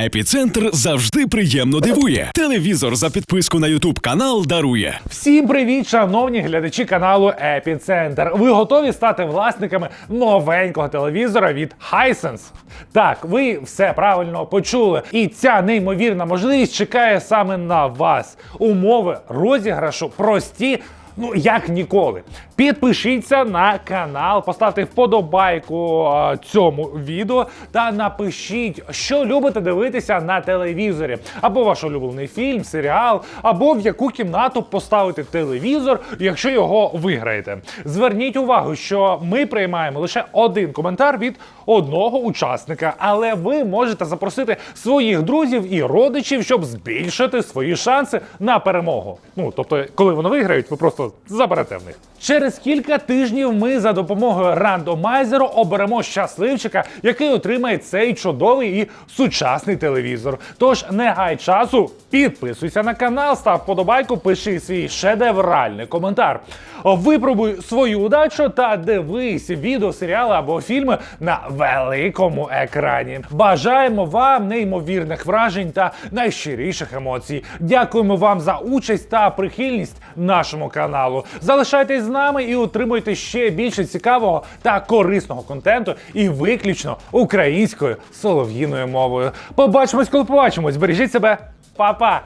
Епіцентр завжди приємно дивує. Телевізор за підписку на Ютуб канал дарує. Всім привіт, шановні глядачі каналу Епіцентр. Ви готові стати власниками новенького телевізора від Hisense? Так, ви все правильно почули. І ця неймовірна можливість чекає саме на вас. Умови розіграшу прості. Ну, як ніколи. Підпишіться на канал, поставте вподобайку а, цьому відео та напишіть, що любите дивитися на телевізорі, або ваш улюблений фільм, серіал, або в яку кімнату поставити телевізор, якщо його виграєте. Зверніть увагу, що ми приймаємо лише один коментар від одного учасника, але ви можете запросити своїх друзів і родичів, щоб збільшити свої шанси на перемогу. Ну тобто, коли вони виграють, ви просто заберете в них. Через кілька тижнів ми за допомогою рандомайзеру оберемо щасливчика, який отримає цей чудовий і сучасний телевізор. Тож не гай часу, підписуйся на канал, став вподобайку, пиши свій шедевральний коментар. Випробуй свою удачу та дивись відео, серіали або фільми на великому екрані. Бажаємо вам неймовірних вражень та найщиріших емоцій. Дякуємо вам за участь та прихильність нашому каналу. Залишайтесь з нами і отримуйте ще більше цікавого та корисного контенту і виключно українською солов'їною мовою. Побачимось, коли побачимось. Бережіть себе, Па-па!